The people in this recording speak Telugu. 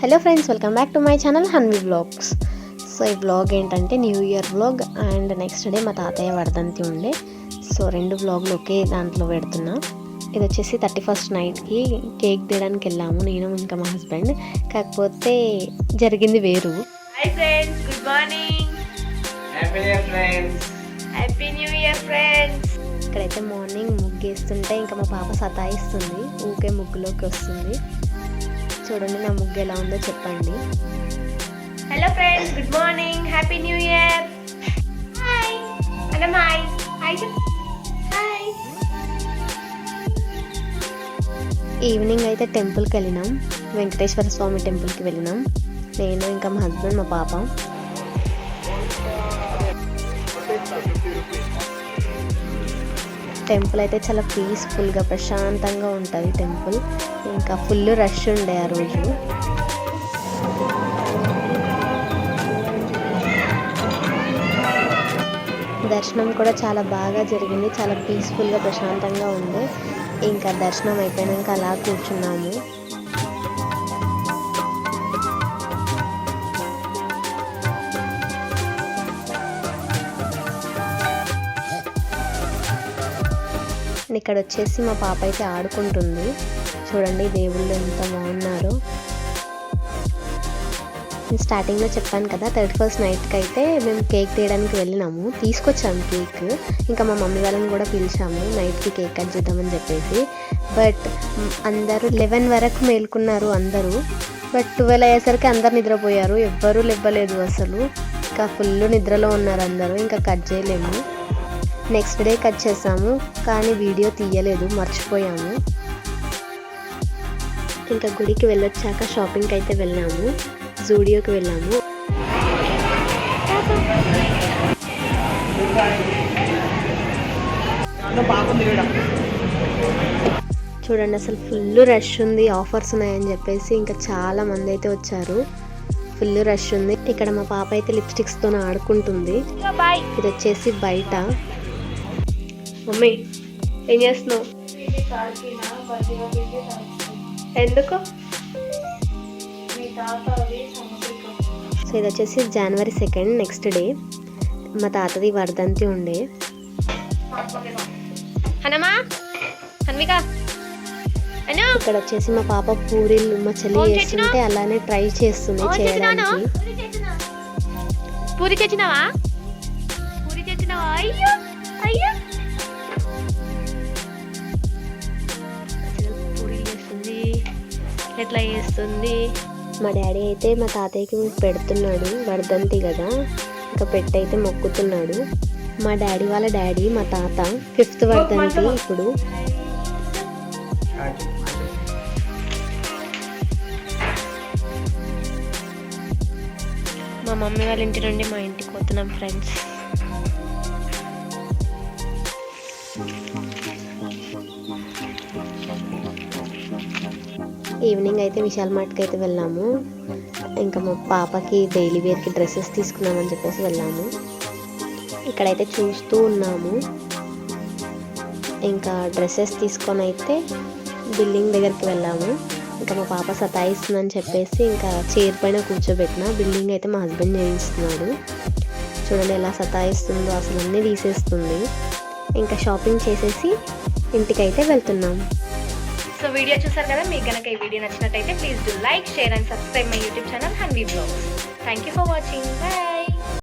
Hello friends welcome back to my channel Hanvi blogs so ఈ బ్లాగ్ ఏంటంటే new year blog and next day మా తాతయ్య వర్ధంతి ఉండే. సో రెండు బ్లాగ్లు ఒకే దాంట్లో పెడుతున్నా. ఇది వచ్చేసి థర్టీ ఫస్ట్ నైట్కి కేక్ తీయడానికి వెళ్ళాము నేను ఇంకా మా హస్బెండ్ కాకపోతే జరిగింది వేరు. Hi friends good morning happy new friends happy new year friends ఇక్కడైతే మార్నింగ్ ముగ్గేస్తుంటే ఇంకా మా పాప సతాయిస్తుంది ఊకే ముగ్గులోకి వస్తుంది. చూడండి నా ముగ్గు ఎలా ఉందో చెప్పండి. Hello friends good morning happy new year hi hi hi hi evening అయితే టెంపుల్కి వెళ్ళినాం. వెంకటేశ్వర స్వామి టెంపుల్కి వెళ్ళినాం. నేను ఇంకా మా హస్బెండ్ మా పాప. టెంపుల్ అయితే చాలా పీస్ఫుల్గా ప్రశాంతంగా ఉంటుంది టెంపుల్. ఇంకా ఫుల్ రష్ ఉండే ఆ రోజు. దర్శనం కూడా చాలా బాగా జరిగింది. చాలా పీస్ఫుల్గా ప్రశాంతంగా ఉంది ఇంకా దర్శనం అయిపోయాక అలా కూర్చున్నాము. ఇక్కడ వచ్చేసి మా పాప అయితే ఆడుకుంటుంది. చూడండి దేవుళ్ళు ఎంత బాగున్నారు. నేను స్టార్టింగ్లో చెప్పాను కదా థర్టీ ఫస్ట్ నైట్కి అయితే మేము కేక్ తీయడానికి వెళ్ళినాము. తీసుకొచ్చాము కేక్. ఇంకా మా మమ్మీ వాళ్ళని కూడా పిలిచాము నైట్కి కేక్ కట్ చేద్దామని చెప్పేసి. బట్ అందరూ లెవెన్ వరకు మేల్కున్నారు అందరూ. బట్ ట్వెల్వ్ అయ్యేసరికి అందరు నిద్రపోయారు. ఎవ్వరూ లేవ్వలేదు అసలు. ఇంకా ఫుల్ నిద్రలో ఉన్నారు అందరూ ఇంకా కట్ చేయలేము. నెక్స్ట్ డే కట్ చేసాము కానీ వీడియో తీయలేదు మర్చిపోయాము. ఇంకా గుడికి వెళ్ళొచ్చాక షాపింగ్కి అయితే వెళ్ళాము జూడియోకి వెళ్ళాము. చూడండి అసలు ఫుల్ రష్ ఉంది ఆఫర్స్ ఉన్నాయని చెప్పేసి ఇంకా చాలా మంది అయితే వచ్చారు. ఫుల్ రష్ ఉంది. ఇక్కడ మా పాప అయితే లిప్స్టిక్స్తో ఆడుకుంటుంది. బాయ్ ఇది వచ్చేసి బయట. మమ్మీ ఏం చేస్తున్నావు? ఎందుకు? సో ఇది వచ్చేసి జనవరి సెకండ్ నెక్స్ట్ డే మా తాతది వర్ధంతి ఉండే. హనమా? హన్విక? ఇక్కడ వచ్చేసి మా పాప పూరీలు మా చెల్లి చేస్తుంటే అలానే ట్రై చేస్తుంది చేయడానికి. పూరి తెచ్చినావా పూరి తెచ్చినావా అయ్యో! అయ్యో! ఎట్లా చేస్తుంది? మా డాడీ అయితే మా తాతయ్యకి పెడుతున్నాడు వర్ధంతి కదా. ఇంకా పెట్టయితే మొక్కుతున్నాడు. మా డాడీ వాళ్ళ డాడీ మా తాత ఫిఫ్త్ వర్ధంతి ఇప్పుడు. మా మమ్మీ వాళ్ళ ఇంటి నుండి మా ఇంటికి పోతున్నాం ఫ్రెండ్స్ ఈవినింగ్ అయితే విశాల్ మార్ట్కి అయితే వెళ్ళాము. ఇంకా మా పాపకి డైలీ వేర్కి డ్రెస్సెస్ తీసుకున్నామని చెప్పేసి వెళ్ళాము. ఇక్కడైతే చూస్తూ ఉన్నాము. ఇంకా డ్రెస్సెస్ తీసుకొని అయితే బిల్డింగ్ దగ్గరికి వెళ్ళాము. ఇంకా మా పాప సతాయిస్తుందని చెప్పేసి ఇంకా చైర్ పైన కూర్చోబెట్టిన. బిల్డింగ్ అయితే మా హస్బెండ్ చేయిస్తున్నాడు. చూడండి ఎలా సతాయిస్తుందో అసలు అన్నీ తీసేస్తుంది. ఇంకా షాపింగ్ చేసేసి ఇంటికైతే వెళ్తున్నాము సో వీడియో చూసారు కదా మీకు కనుక ఈ వీడియో నచ్చినట్టయితే please do like share and subscribe my YouTube channel Hanvi blogs thank you for watching bye